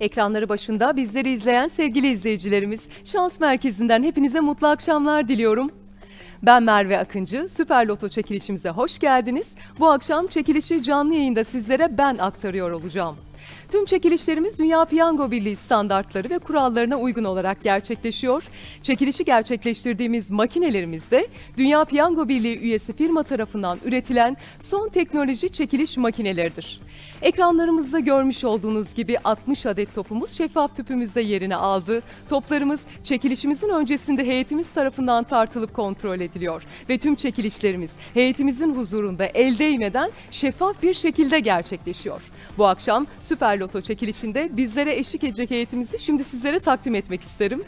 Ekranları başında bizleri izleyen sevgili izleyicilerimiz, Şans Merkezi'nden hepinize mutlu akşamlar diliyorum. Ben Merve Akıncı, Süper Loto çekilişimize hoş geldiniz. Bu akşam çekilişi canlı yayında sizlere ben aktarıyor olacağım. Tüm çekilişlerimiz Dünya Piyango Birliği standartları ve kurallarına uygun olarak gerçekleşiyor. Çekilişi gerçekleştirdiğimiz makinelerimiz de Dünya Piyango Birliği üyesi firma tarafından üretilen son teknoloji çekiliş makineleridir. Ekranlarımızda görmüş olduğunuz gibi 60 adet topumuz şeffaf tüpümüzde yerini aldı. Toplarımız çekilişimizin öncesinde heyetimiz tarafından tartılıp kontrol ediliyor ve tüm çekilişlerimiz heyetimizin huzurunda el değmeden şeffaf bir şekilde gerçekleşiyor. Bu akşam Süper Loto çekilişinde bizlere eşlik edecek heyetimizi şimdi sizlere takdim etmek isterim.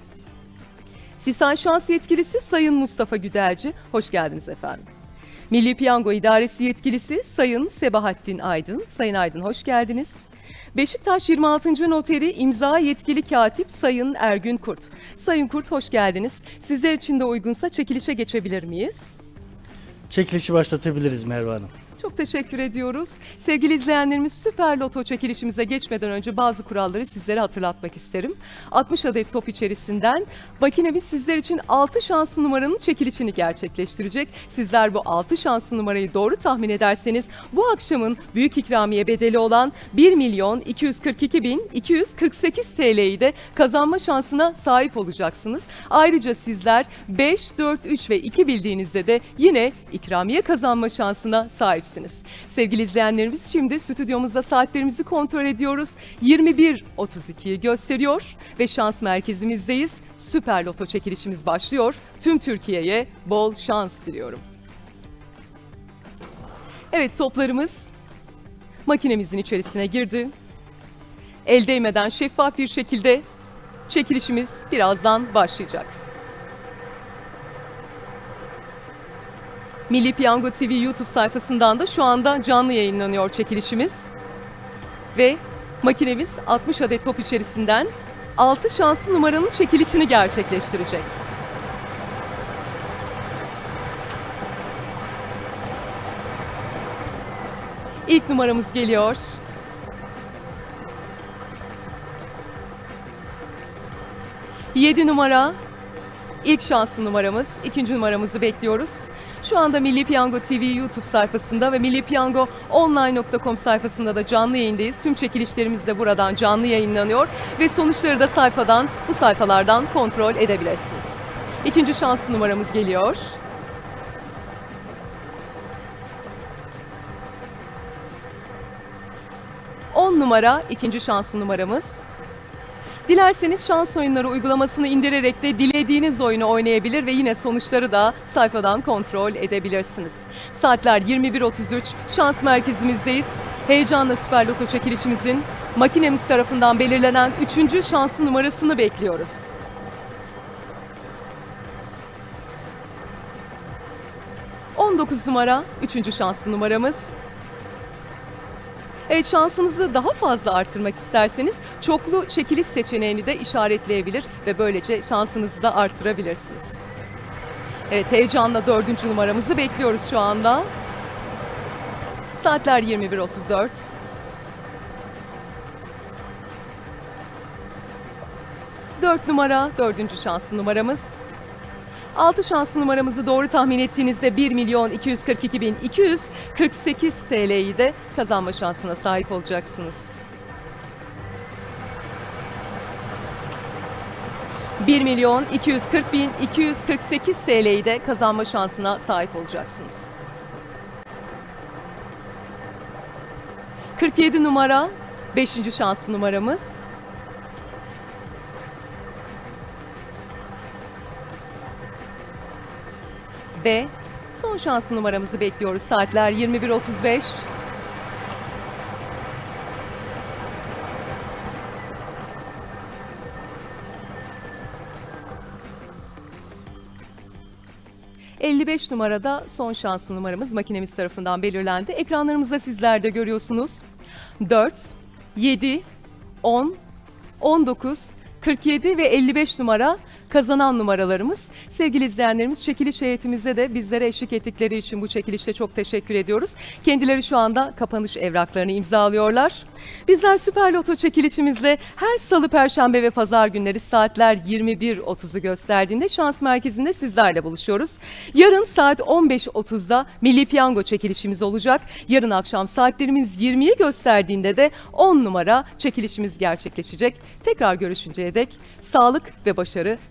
Sisan Şans Yetkilisi Sayın Mustafa Güdelci, hoş geldiniz efendim. Milli Piyango İdaresi Yetkilisi Sayın Sebahattin Aydın, Sayın Aydın hoş geldiniz. Beşiktaş 26. Noteri imza yetkili katip Sayın Ergün Kurt. Sayın Kurt hoş geldiniz. Sizler için de uygunsa çekilişe geçebilir miyiz? Çekilişi başlatabiliriz Merve Hanım. Çok teşekkür ediyoruz. Sevgili izleyenlerimiz Süper Loto çekilişimize geçmeden önce bazı kuralları sizlere hatırlatmak isterim. 60 adet top içerisinden makinemiz sizler için 6 şanslı numaranın çekilişini gerçekleştirecek. Sizler bu 6 şanslı numarayı doğru tahmin ederseniz bu akşamın büyük ikramiye bedeli olan 1 milyon 242 bin 248 TL'yi de kazanma şansına sahip olacaksınız. Ayrıca sizler 5, 4, 3 ve 2 bildiğinizde de yine ikramiye kazanma şansına sahipsiniz. Sevgili izleyenlerimiz şimdi stüdyomuzda saatlerimizi kontrol ediyoruz. 21.32'yi gösteriyor ve şans merkezimizdeyiz. Süper Loto çekilişimiz başlıyor. Tüm Türkiye'ye bol şans diliyorum. Evet toplarımız makinemizin içerisine girdi. El değmeden şeffaf bir şekilde çekilişimiz birazdan başlayacak. Milli Piyango TV YouTube sayfasından da şu anda canlı yayınlanıyor çekilişimiz. Ve makinemiz 60 adet top içerisinden 6 şanslı numaranın çekilişini gerçekleştirecek. İlk numaramız geliyor. Yedi numara ilk şanslı numaramız. ikinci numaramızı bekliyoruz. Şu anda Milli Piyango TV YouTube sayfasında ve millipiyangoonline.com sayfasında da canlı yayındayız. Tüm çekilişlerimiz de buradan canlı yayınlanıyor ve sonuçları da sayfadan, bu sayfalardan kontrol edebilirsiniz. İkinci şanslı numaramız geliyor. On numara ikinci şanslı numaramız. Dilerseniz şans oyunları uygulamasını indirerek de dilediğiniz oyunu oynayabilir ve yine sonuçları da sayfadan kontrol edebilirsiniz. Saatler 21.33, şans merkezimizdeyiz. Heyecanla Süper Loto çekilişimizin makinemiz tarafından belirlenen 3. şanslı numarasını bekliyoruz. ...19 numara, 3. şanslı numaramız. Evet şansınızı daha fazla arttırmak isterseniz çoklu çekiliş seçeneğini de işaretleyebilir ve böylece şansınızı da arttırabilirsiniz. Evet heyecanla dördüncü numaramızı bekliyoruz şu anda. Saatler 21.34. Dört numara, dördüncü şanslı numaramız. 6 şanslı numaramızı doğru tahmin ettiğinizde 1 milyon 242 bin 248 TL'yi de kazanma şansına sahip olacaksınız. 1 milyon 240 bin 248 TL'yi de kazanma şansına sahip olacaksınız. 47 numara 5. şanslı numaramız. Ve son şanslı numaramızı bekliyoruz. Saatler 21.35. ...55 numarada son şanslı numaramız makinemiz tarafından belirlendi. Ekranlarımızda sizler de görüyorsunuz. 4, 7, 10, 19, 47 ve 55 numara kazanan numaralarımız. Sevgili izleyenlerimiz çekiliş heyetimize de bizlere eşlik ettikleri için bu çekilişte çok teşekkür ediyoruz. Kendileri şu anda kapanış evraklarını imzalıyorlar. Bizler Süper Loto çekilişimizle her salı, perşembe ve pazar günleri saatler 21.30'u gösterdiğinde şans merkezinde sizlerle buluşuyoruz. Yarın saat 15.30'da Milli Piyango çekilişimiz olacak. Yarın akşam saatlerimiz 20'yi gösterdiğinde de 10 numara çekilişimiz gerçekleşecek. Tekrar görüşünceye dek sağlık ve başarı